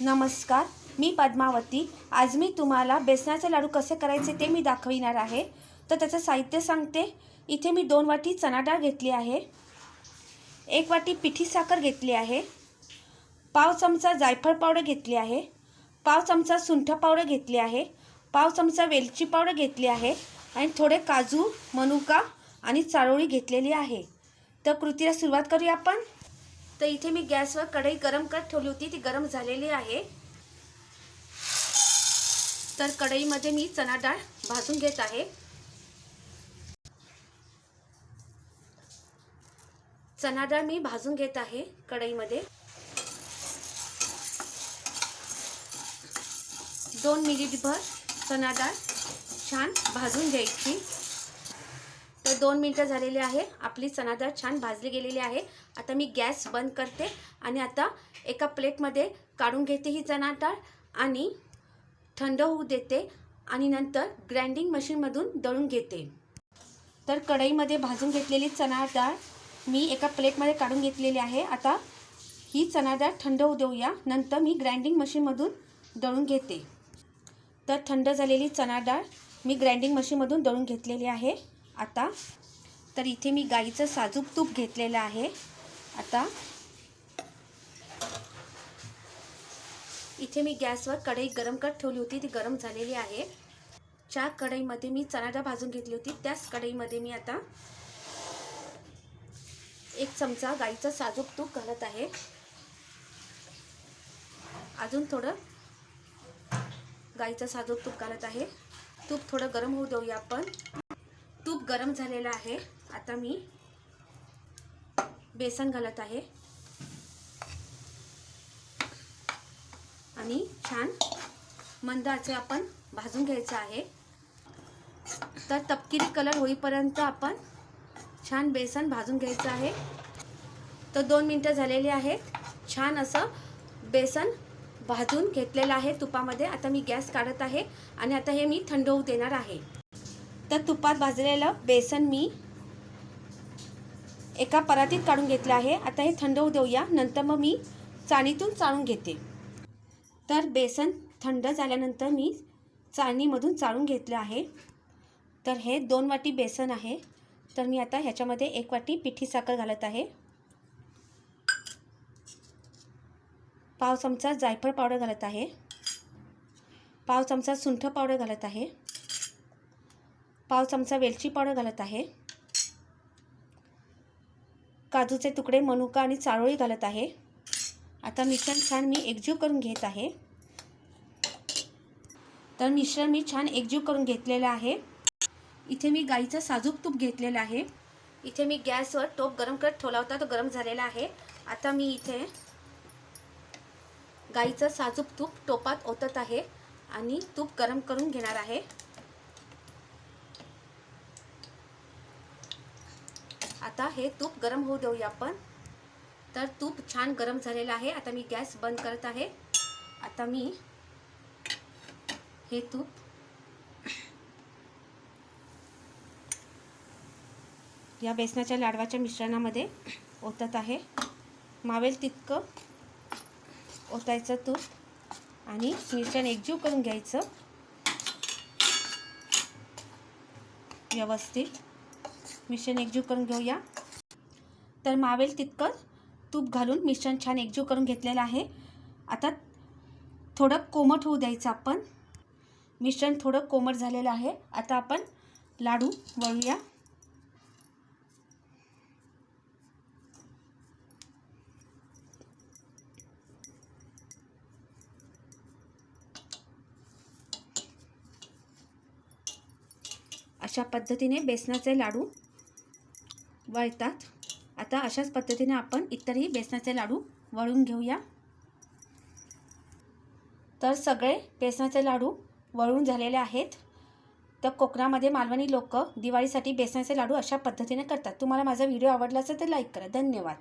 नमस्कार मी पद्मावती. आज मी तुम्हाला बेसनाचे लाडू कसे करायचे ते मी दाखविणार आहे. तर त्याचं साहित्य सांगते. इथे मी दोन वाटी चणा डाळ घेतली आहे. एक वाटी पिठी साखर घेतली आहे. पाव चमचा जायफळ पावडर घेतली आहे. पाव चमचा सुंठ पावडर घेतली आहे. पाव चमचा वेलची पावडर घेतली आहे. आणि थोडे काजू मनुका आणि चारोळी घेतलेली आहे. तर कृतीला सुरुवात करूया आपण. तर इथे मी गॅसवर कढई गरम करत ठेवली होती ती गरम झालेली आहे. तर कढईमध्ये मी चणा डाळ भाजून घेत आहे. चणा डाळ मी भाजून घेत आहे कढईमध्ये. दोन मिनिटभर चणा डाळ छान भाजून घ्यायची. दोन मिनटं झालेली आहे. आपली चणा डाळ छान भाजली गेलेली आहे. आता मी गॅस बंद करते आणि आता एका प्लेटमध्ये काढून घेते ही चणा डाळ आणि थंड होऊ देते आणि नंतर ग्राइंडिंग मशीनमधून दळून घेते. तर कढईमध्ये भाजून घेतलेली चणा डाळ मी एका प्लेटमध्ये काढून घेतलेली आहे. आता ही चणा डाळ थंड होऊ देऊया. नंतर मी ग्राइंडिंग मशीनमधून दळून घेते. तर थंड झालेली चणा डाळ मी ग्राइंडिंग मशीनमधून दळून घेतलेली आहे. आता. तर इथे मी गाईचं साजूक तूप घेतलेलं आहे. आता. इथे मी गॅसवर कढई गरम करत ठेवली होती ती गरम झालेली आहे. ज्या कढईमध्ये मी चणाडा भाजून घेतली होती त्याच कढईमध्ये मी आता एक चमचा गाईचं साजूक तूप घालत आहे. अजून थोडं गाईचं साजूक तूप घालत आहे. तूप थोडं गरम होऊ देऊया आपण. तूप गरम झालेलं आहे. आता मी बेसन घालत आहे. आणि छान मंदाचे आपण भाजून घ्यायचं आहे. तर तपकिरी कलर होईपर्यंत आपण छान बेसन भाजून घ्यायचं आहे. तर दोन मिनटं झालेली आहेत. छान असं बेसन भाजून घेतलेलं आहे तुपामध्ये. आता मी गॅस काढत आहे आणि आता हे मी थंड होऊ देणार आहे. तर तुपात भाजलेलं बेसन मी एका परातीत काढून घेतलं आहे. आता हे थंड होऊ देऊया. नंतर मग मी चाणीतून चाळून घेते. तर बेसन थंड झाल्यानंतर मी चाळणीमधून चाळून घेतलं आहे. तर हे दोन वाटी बेसन आहे. तर मी आता ह्याच्यामध्ये एक वाटी पिठी साखर घालत आहे. पाव चमचा जायफळ पावडर घालत आहे. पाव चमचा सुंठ पावडर घालत आहे. पाव चमचा वेलची पावडर घालत आहे. काजूचे तुकडे मनुका आणि चारोळी घालत आहे. आता मिश्रण छान मी एकजीव करून घेत आहे. तर मिश्रण मी छान एकजीव करून घेतलेलं आहे. इथे मी गाईचं साजूक तूप घेतलेलं आहे. इथे मी गॅसवर टोप गरम करत ठेवला होता तो गरम झालेला आहे. आता मी इथे गाईचं साजूक तूप टोपात ओतत आहे आणि तूप गरम करून घेणार आहे. आता हे तूप गरम होऊ देऊया आपण. तर तूप छान गरम झालेलं आहे. आता मी गॅस बंद करत आहे. आता मी हे तूप या बेसनाच्या लाडवाच्या मिश्रणामध्ये ओतत आहे. मावेल तितकं ओतायचं तूप आणि मिश्रण एकजीव करून घ्यायचं. व्यवस्थित. मिश्रण एकजीव करून घेऊया. तर मावेल तितकं तूप घालून मिश्रण छान एकजीव करून घेतलेलं आहे. आता थोडं कोमट होऊ द्यायचं आपण. मिश्रण थोडं कोमट झालेलं आहे. आता आपण लाडू वळूया. अशा पद्धतीने बेसनाचे लाडू वळतात. आता अशाच पद्धतीने आपण इतरही बेसनाचे लाडू वळून घेऊया. तर सगळे बेसनाचे लाडू वळून झालेले आहेत. तर कोकणामध्ये मालवणी लोक दिवाळीसाठी बेसनाचे लाडू अशा पद्धतीने करतात. तुम्हाला माझा व्हिडिओ आवडला असेल तर लाईक करा. धन्यवाद.